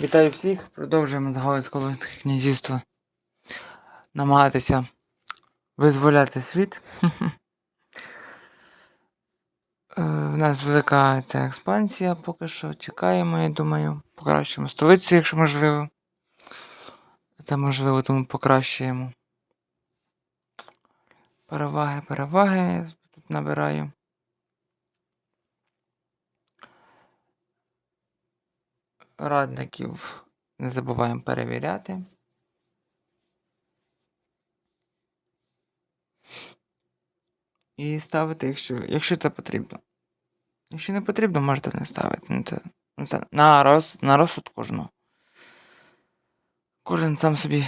Вітаю всіх! Продовжуємо з Галицько-Волинське князівство намагатися визволяти світ. Е, В нас велика ця експансія поки що. Чекаємо, я думаю. Покращимо столицю, якщо можливо. Це можливо, тому покращуємо. Переваги, переваги тут набираю. Радників не забуваємо перевіряти. І ставити, якщо, якщо це потрібно. Якщо не потрібно, можете не ставити. Ну, це, ну, це на, роз, на розсуд кожного. Кожен сам собі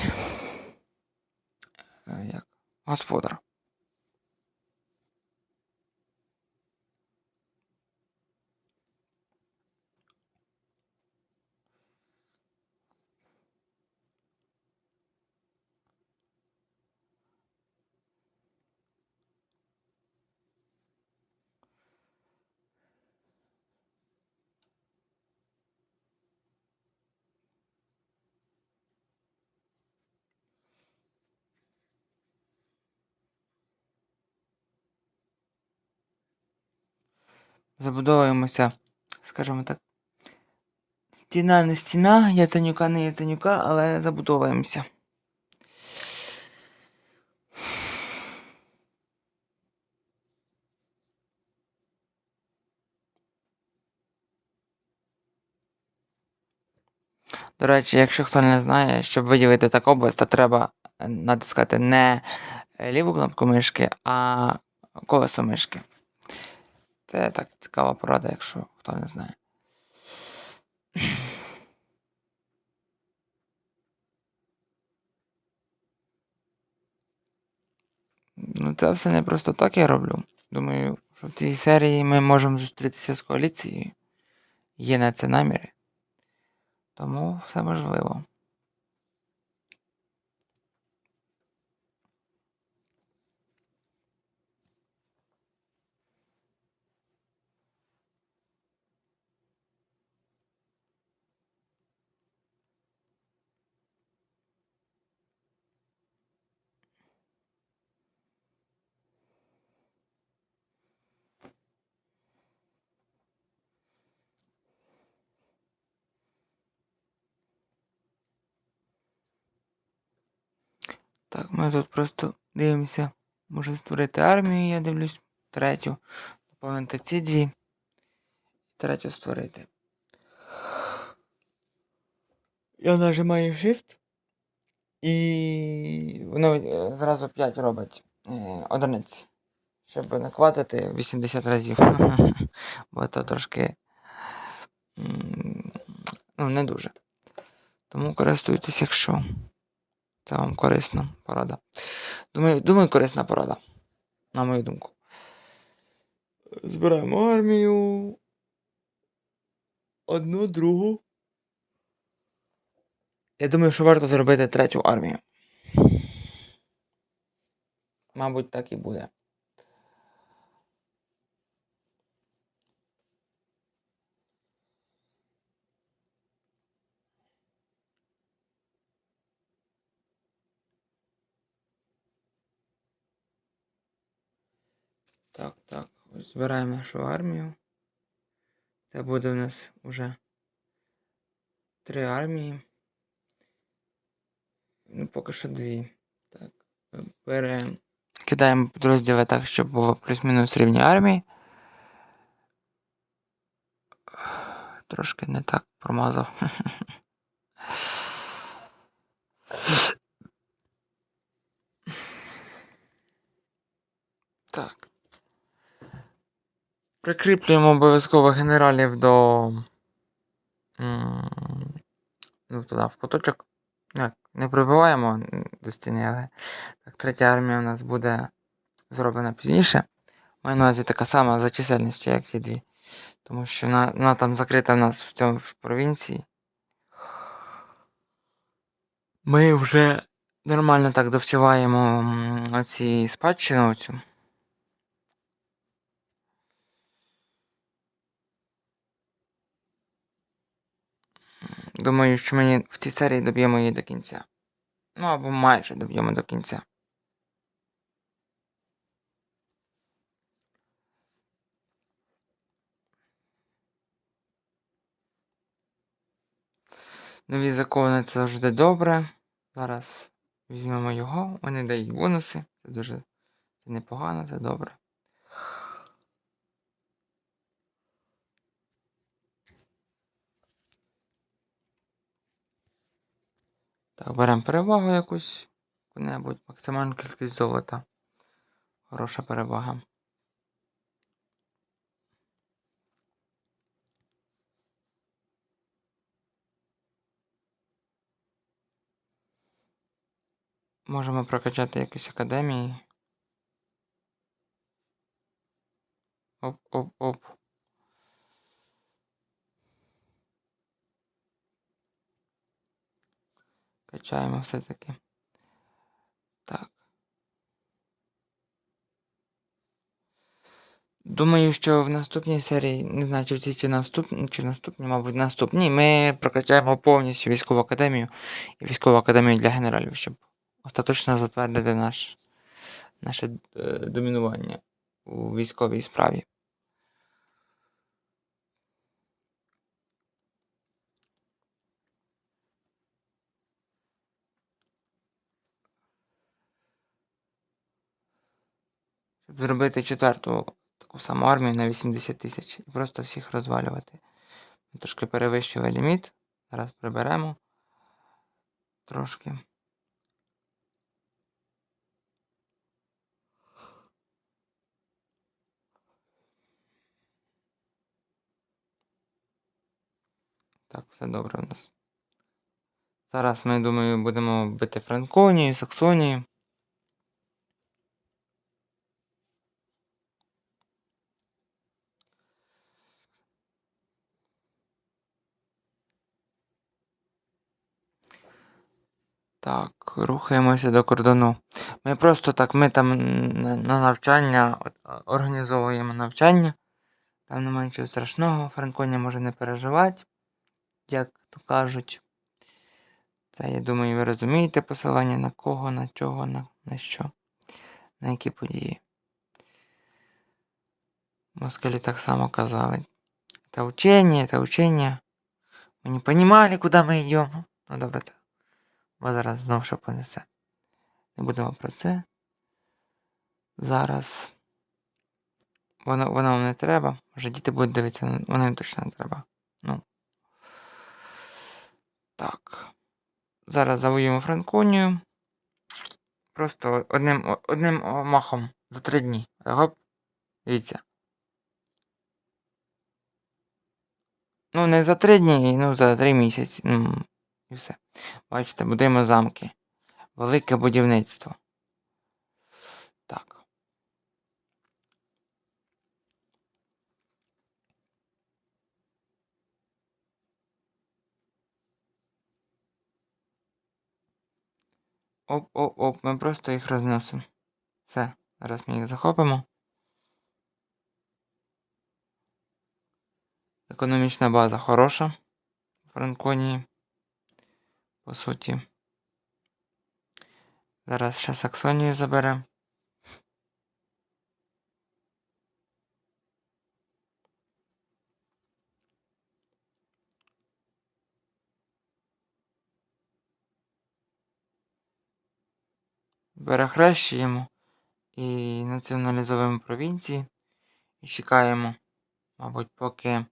е, як, господар. Забудовуємося, скажімо так. Стіна не стіна, яценюка не яценюка, але забудовуємося. До речі, якщо хто не знає, щоб виділити таку область, то треба е, натискати не ліву кнопку мишки, а колесо мишки. Це так цікава порада, якщо хто не знає. Ну, це все не просто так я роблю. Думаю, що в цій серії ми можемо зустрітися з коаліцією. Є на це наміри. Тому все можливо. Так, ми тут просто дивимося. Може створити армію, я дивлюсь. Третю. Доповнити ці дві. Третю створити. Я нажимаю Shift. І воно е, зразу 5 робить е, одиниць. Щоб не кватати 80 разів. Бо це трошки. Ну, не дуже. Тому користуйтесь, якщо. Це вам корисна порада. Думаю, думаю, корисна порада. На мою думку. Збираємо армію. Одну, другу. Я думаю, що варто зробити третю армію. Мабуть, так і буде. Так, так. Ось збираємо нашу армію. Це буде у нас уже три армії. Ну, поки що дві. Так. Беремо. Кидаємо підрозділи так, щоб було плюс-мінус рівні армії. Трошки не так промазав. Так. Прикріплюємо обов'язково генералів до. Ну, туди в куточок. Як, не прибиваємо до стіни, але так, третя армія у нас буде зроблена пізніше. Маю на увазі така сама за чисельністю, як ці дві. Тому що вона, вона там закрита в нас в цьому в провінції. Ми вже нормально так довчуваємо оці спадщину оцю. Думаю, що ми в цій серії доб'ємо її до кінця. Ну або майже доб'ємо до кінця. Нові закони це завжди добре. Зараз візьмемо його, вони дають бонуси. Це дуже непогано, це добре. Так, беремо перевагу якусь, яку-небудь, максимальну кількість золота. Хороша перевага. Можемо прокачати якісь академії. Оп-оп-оп. Качаємо все-таки. Так. Думаю, що в наступній серії, не знаю, чи в цій чи наступній, чи в наступній, мабуть, наступній, ми прокачаємо повністю військову академію і військову академію для генералів, щоб остаточно затвердити наш, наше е, домінування у військовій справі. Зробити четверту таку саму армію на 80 тисяч і просто всіх розвалювати. Ми трошки перевищили ліміт. Зараз приберемо трошки. Так, все добре у нас. Зараз ми, думаю, будемо бити Франконію, Саксонію. Так, рухаємося до кордону. Ми просто так, ми там на навчання організовуємо навчання. Там немає нічого страшного, Франконя може не переживати, як то кажуть. Це, я думаю, ви розумієте посилання на кого, на чого, на, на що, на які події. Москалі так само казали. Це учення, це учення. Ми не розуміли, куди ми йдемо. Ну добре, так. Бо зараз знову що понесе. Не будемо про це. Зараз. Воно воно вам не треба. Може діти будуть дивитися, воно їм точно не треба. Ну. Так. Зараз завоюємо Франконію. Просто одним одним махом за три дні. Гоп. Дивіться. Ну, не за три дні, ну за три місяці. Ну, і все. Бачите, будуємо замки. Велике будівництво. Так. Оп-оп-оп, ми просто їх розносимо. Все, зараз ми їх захопимо. Економічна база хороша в Франконії. По суті. Зараз ще Саксонію заберемо. Перехрещуємо і націоналізуємо провінції. І чекаємо, мабуть, поки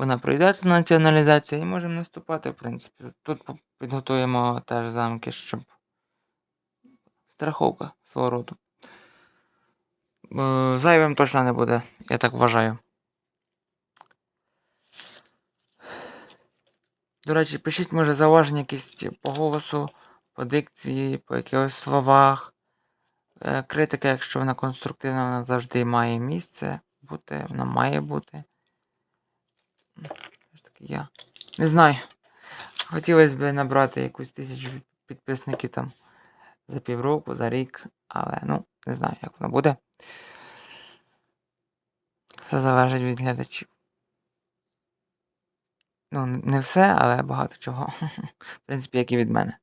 вона пройде націоналізація і можемо наступати, в принципі. Тут підготуємо теж замки, щоб. Страховка свого роду. Е, зайвим точно не буде, я так вважаю. До речі, пишіть, може, зауваження якісь по голосу, по дикції, по якихось словах. Е, критика, якщо вона конструктивна, вона завжди має місце бути, вона має бути. Я не знаю. Хотілося б набрати якусь тисячу підписників там за півроку, за рік, але ну, не знаю, як воно буде. Все залежить від глядачів. Ну, не все, але багато чого. В принципі, як і від мене.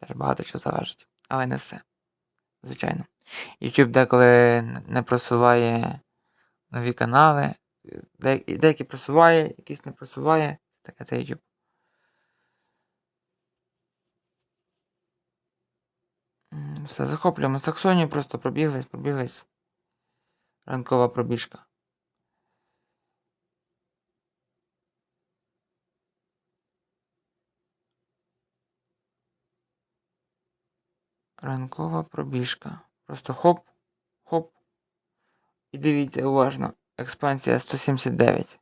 Теж багато чого залежить. Але не все. Звичайно. YouTube деколи не просуває нові канали. Де- Деякі просуває, якісь не просуває. Таке YouTube. Все, захоплюємо Саксонію, просто пробіглись, пробіглись. Ранкова пробіжка. Ранкова пробіжка. Просто хоп, хоп. І дивіться уважно. Експансія 179.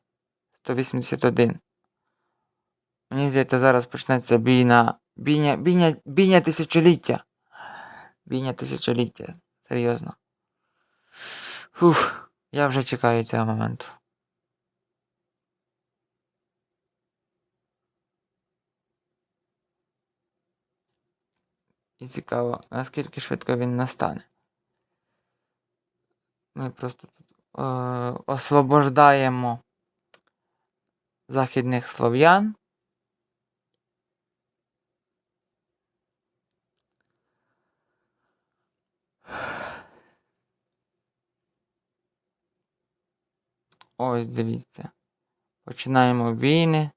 181. Мені здається, зараз почнеться бійна. Бійня, бійня, бійня тисячоліття. Бійня тисячоліття. Серйозно. Фух, я вже чекаю цього моменту. І цікаво, наскільки швидко він настане. Ми просто е, освобождаємо західних слов'ян. Ось дивіться. Починаємо війни.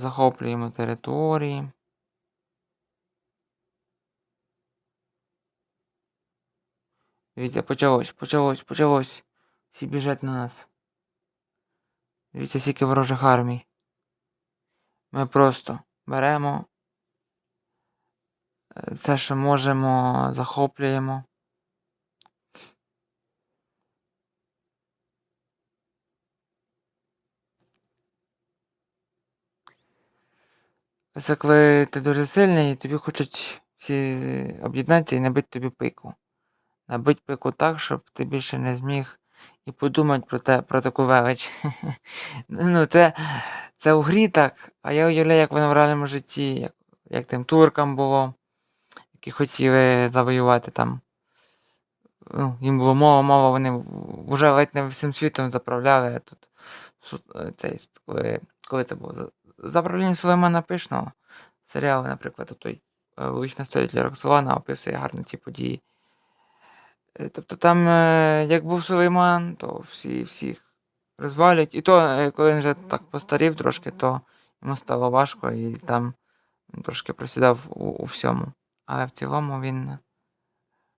Захоплюємо території. Дивіться, почалось, почалось, почалось. Всі біжать на нас. Дивіться, скільки ворожих армій. Ми просто беремо е, все, що можемо, захоплюємо. Це коли ти дуже сильний, і тобі хочуть всі об'єднатися і набити тобі пику. Набити пику так, щоб ти більше не зміг і подумати про те, про таку велич. ну, це, це у грі так, а я уявляю, як воно в реальному житті, як, як тим туркам було, які хотіли завоювати там. Ну, їм було мало, мало, вони вже ледь не всім світом заправляли. Тут, е, цей, коли, коли це було? За правління Сулеймана Пишного. Серіал, наприклад, той е, Величне століття Роксолана описує гарно ці події. Е, Тобто там, е, як був Сулейман, то всі всіх розвалять. І то, коли він вже так постарів трошки, то йому стало важко і там він трошки просідав у, у всьому. Але в цілому він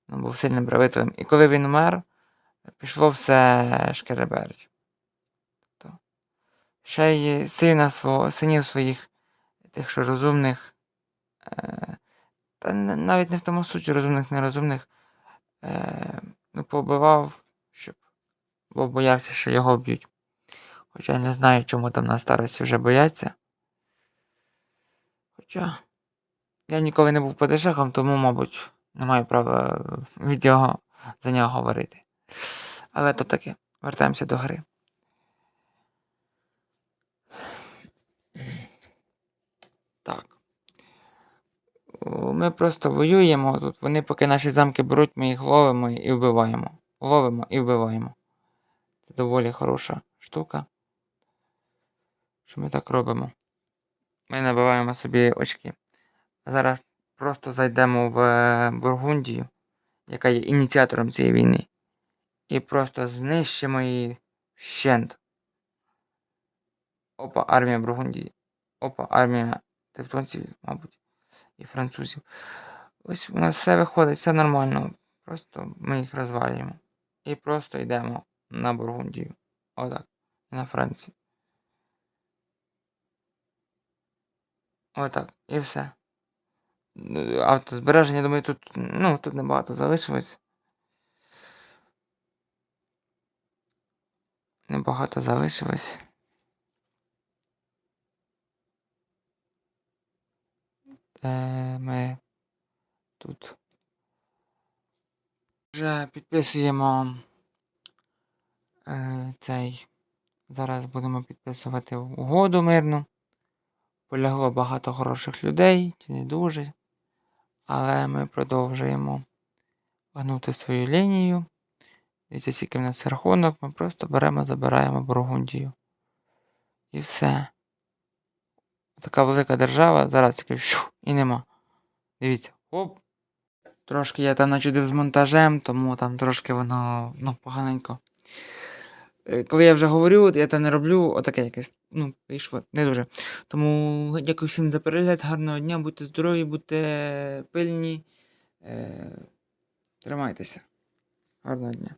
ну, був сильним правителем. І коли він умер, пішло все шкереберть. Ще й сина свого, синів своїх, тих, що розумних, е, та навіть не в тому суті розумних, нерозумних, е, ну, побивав, щоб, бо боявся, що його вб'ють. Хоча я не знаю, чому там на старості вже бояться. Хоча я ніколи не був падишахом, тому, мабуть, не маю права від його за нього говорити. Але то таке. Вертаємося до гри. Так. Ми просто воюємо тут. Вони поки наші замки беруть, ми їх ловимо і вбиваємо. Ловимо і вбиваємо. Це доволі хороша штука. Що ми так робимо? Ми набиваємо собі очки. Зараз просто зайдемо в е, Бургундію, яка є ініціатором цієї війни. І просто знищимо її вщент. Опа, армія Бургундії. Опа, армія тевтонців, мабуть, і французів. Ось у нас все виходить, все нормально. Просто ми їх розвалюємо. І просто йдемо на Бургундію. Отак. І на Францію. Отак. І все. Автозбереження, думаю, тут, ну, тут небагато залишилось. Небагато залишилось. Е, ми тут вже підписуємо е, цей. Зараз будемо підписувати угоду мирну. Полягло багато хороших людей, чи не дуже. Але ми продовжуємо гнути свою лінію. Дивіться, скільки в нас рахунок, ми просто беремо, забираємо Бургундію. І все. Така велика держава, зараз тільки і нема. Дивіться, оп. Трошки я там начудив з монтажем, тому там трошки воно ну, поганенько. Е, Коли я вже говорю, я там не роблю, отаке якесь, ну, вийшло не дуже. Тому дякую всім за перегляд, гарного дня, будьте здорові, будьте пильні. Е, тримайтеся. Гарного дня.